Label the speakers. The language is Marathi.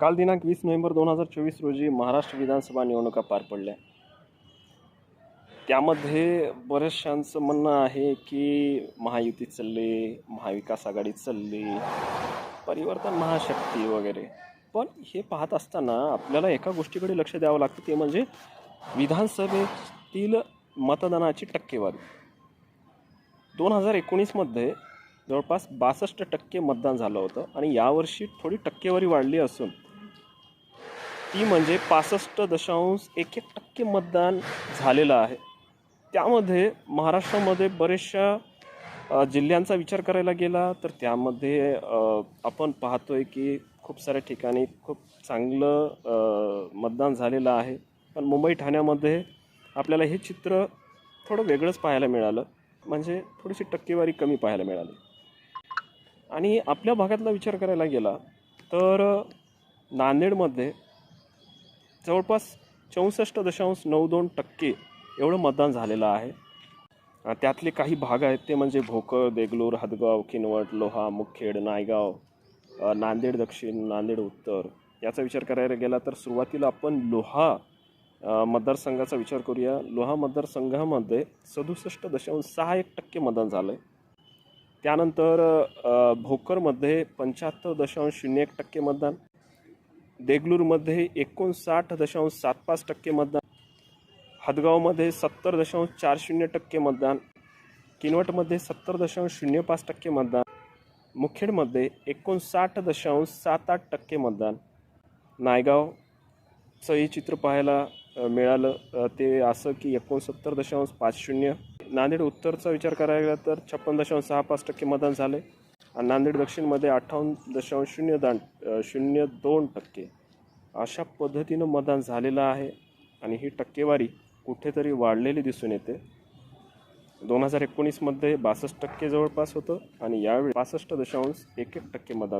Speaker 1: काल दिनांक वीस नोव्हेंबर दोन हजार चोवीस रोजी महाराष्ट्र विधानसभा निवडणुका पार पडल्या. त्यामध्ये बऱ्याचशांचं म्हणणं आहे की महायुती चालली महाविकास आघाडी चालली परिवर्तन महाशक्ती वगैरे. पण हे पाहत असताना आपल्याला एका गोष्टीकडे लक्ष द्यावं लागतं ते म्हणजे विधानसभेतील मतदानाची टक्केवारी. दोन हजार एकोणीसमध्ये जवळपास बासष्ट टक्के मतदान झालं होतं आणि यावर्षी थोडी टक्केवारी वाढली असून ती म्हणजे पासष्ट दशांश एक एक टक्के मतदान झालेलं आहे. त्यामध्ये महाराष्ट्रामध्ये बरेचशा जिल्ह्यांचा विचार करायला गेला तर त्यामध्ये आपण आपण पाहतोय की खूप साऱ्या ठिकाणी खूप चांगलं मतदान झालेलं आहे. पण मुंबई ठाण्यामध्ये आपल्याला हे चित्र थोडं वेगळंच पाहायला मिळालं. म्हणजे थोडीशी टक्केवारी कमी पाहायला मिळाली. आणि आपल्या भागातला विचार करायला गेला तर नांदेडमध्ये जवळपास चौसष्ट दशांश नऊ दोन टक्के एवढं मतदान झालेलं आहे. त्यातले काही भाग आहेत ते म्हणजे भोकर देगलूर हदगाव किनवट लोहा मुखेड नायगाव नांदेड दक्षिण नांदेड उत्तर याचा विचार करायला गेला तर सुरुवातीला आपण लोहा मतदारसंघाचा विचार करूया. लोहा मतदारसंघामध्ये सदुसष्ट दशांश सहा एक टक्के मतदान झालं आहे त्यानंतर भोकरमध्ये पंच्याहत्तर दशांश शून्य एक टक्के मतदान. देगलूरमध्ये एकोणसाठ दशांश सात पाच टक्के मतदान हदगावमध्ये सत्तर दशांश चार शून्य टक्के मतदान किनवटमध्ये सत्तर दशांश शून्य पाच टक्के मतदान मुखेडमध्ये एकोणसाठ दशांश सात आठ टक्के मतदान. नायगावचं हे चित्र पाहायला मिळालं ते असं की एकोणसत्तर दशांश पाच शून्य. नांदेड उत्तरचा विचार करायला गेला तर छप्पन दशांश सहा पाच टक्के मतदान झाले. आणि नांदेड दक्षिणमध्ये अठ्ठावन्न दशांश शून्य दान शून्य दोन टक्के अशा पद्धतीनं मतदान झालेलं आहे. आणि ही टक्केवारी कुठेतरी वाढलेली दिसून येते. दोन हजार एकोणीसमध्ये बासष्ट टक्के जवळपास होतं आणि यावेळी पासष्ट दशांश एक एक टक्के मतदान